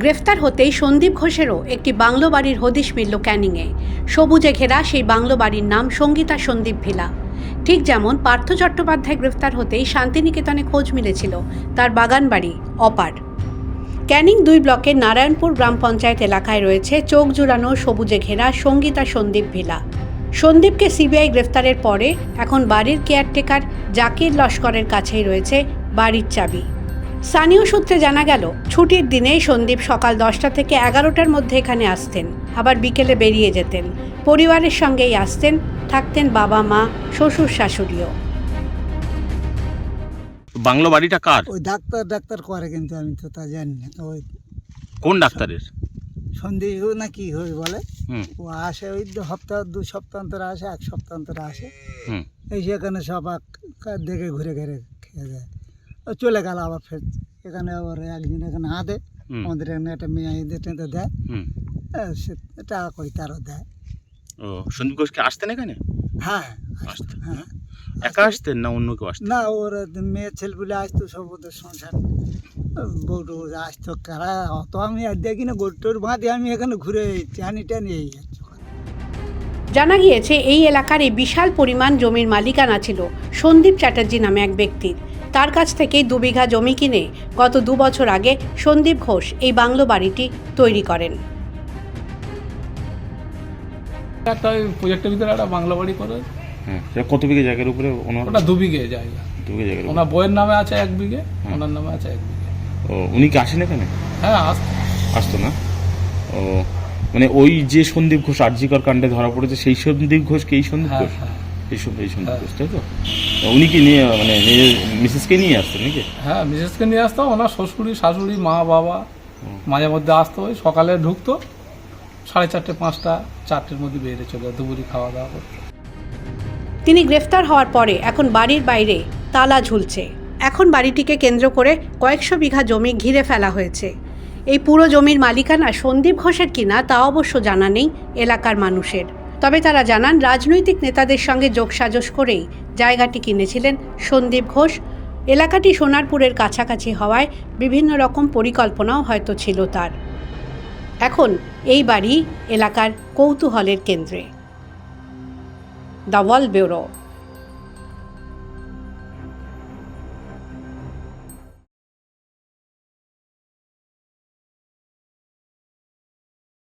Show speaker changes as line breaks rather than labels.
গ্রেফতার হতেই সন্দীপ ঘোষেরও একটি বাংলো বাড়ির হদিশ মিলল ক্যানিংয়ে। সবুজে ঘেরা সেই বাংলো বাড়ির নাম সঙ্গীতা সন্দীপ ভিলা। ঠিক যেমন পার্থ চট্টোপাধ্যায় গ্রেফতার হতেই শান্তিনিকেতনে খোঁজ মিলেছিল তার বাগান বাড়ি, অপার। ক্যানিং দুই ব্লকের নারায়ণপুর গ্রাম পঞ্চায়েত এলাকায় রয়েছে চোখ জুড়ানো সবুজে ঘেরা সঙ্গীতা সন্দীপ ভিলা। সন্দীপকে সিবিআই গ্রেফতারের পরে এখন বাড়ির কেয়ারটেকার জাকির লস্করের কাছেই রয়েছে বাড়ির চাবি। স্থানীয় সূত্রে জানা গেল ছুটির দিনে সন্দীপ সকাল দশটা থেকে এগারোটার মধ্যে এখানে আসতেন আবার বিকেলে বেরিয়ে যেতেন। পরিবারের সঙ্গেই আসতেন থাকতেন বাবা মা শ্বশুর শাশুড়িও।
বাংলো বাড়িটা কার?
ওই ডাক্তার ডাক্তার করে কিন্তু আমি তো তা জানি না। তো ওই
কোন ডাক্তারের?
সন্দেহ না কি হয় বলে? ও আসে ওই দু সপ্তাহ দু সপ্তাহ অন্তরে আসে এক সপ্তাহ অন্তরে আসে।
হুম।
এই সেখানে সব আক- দেখে ঘুরে ঘুরে খেয়ে ও চলে গেল আবার ফের। এখানে আবার একদিন এখানে হাঁদে। আমাদের এখানে একটা মেয়ে টেঁদে দেয়। সে টাকা করি তারও দেয়।
ও সন্দীপ ঘোষকে আসতেন এখানে?
হ্যাঁ
আসতেন।
হ্যাঁ।
একা আসতেন না অন্য কেউ আসতেন?
না ওর মেয়ে ছেলেগুলো আসতো সব ওদের সংসার। গরু আসতো কারা অত আমি আর দেখি না গরুটোর বাঁধে আমি এখানে ঘুরে টানি টানি এই যাচ্ছি
জানা গিয়েছে এই এলাকার এই বিশাল পরিমাণ জমির মালিকানা ছিল সন্দীপ চ্যাটার্জি নামে এক ব্যক্তির। তার কাছ থেকেই দু বিঘা জমি কিনে গত দু বছর আগে সন্দীপ ঘোষ এই বাংলো বাড়িটি তৈরি করেন।
একটা ওই প্রজেক্টের ভিতরে একটা বাংলা বাড়ি করে।
হ্যাঁ সেটা কত বিঘে জায়গার উপরে ওনার?
ওটা দু বিঘে জায়গা।
দু বিঘে জায়গার উপরে?
ওনার বইয়ের নামে আছে এক বিঘে ওনার নামে আছে এক বিঘে।
ও উনি কি আসেন এখানে?
হ্যাঁ আস
আসতো না? ও মানে ওই যে সন্দীপ ঘোষ আর্যিকর কাণ্ডে ধরা পড়েছে সেই সন্দীপ ঘোষ কি এই সন্দীপ
হ্যাঁ
ঘোষ?
হ্যাঁ।
তাই তো? উনি কি নিয়ে মানে নিজের মিসেসকে নিয়ে আসতেন নাকি?
হ্যাঁ মিসেসকে নিয়ে আসতো ওনার শ্বশুরি শাশুড়ি মা বাবা মাঝে মধ্যে আসতো ওই সকালে ঢুকতো সাড়ে চারটে পাঁচটা চারটের মধ্যে বেরিয়ে চলে দুপুরি খাওয়া দাওয়া করতো।
তিনি গ্রেফতার হওয়ার পরে এখন বাড়ির বাইরে তালা ঝুলছে। এখন বাড়িটিকে কেন্দ্র করে কয়েকশো বিঘা জমি ঘিরে ফেলা হয়েছে। এই পুরো জমির মালিকানা সন্দীপ ঘোষের কিনা তা অবশ্য জানা নেই এলাকার মানুষের। তবে তারা জানান, রাজনৈতিক নেতাদের সঙ্গে যোগসাজশ করেই জায়গাটি কিনেছিলেন সন্দীপ ঘোষ। এলাকাটি সোনারপুরের কাছাকাছি হওয়ায় বিভিন্ন রকম পরিকল্পনাও হয়তো ছিল তার। এখন এই বাড়ি এলাকার কৌতূহলের কেন্দ্রে। The wall bureau.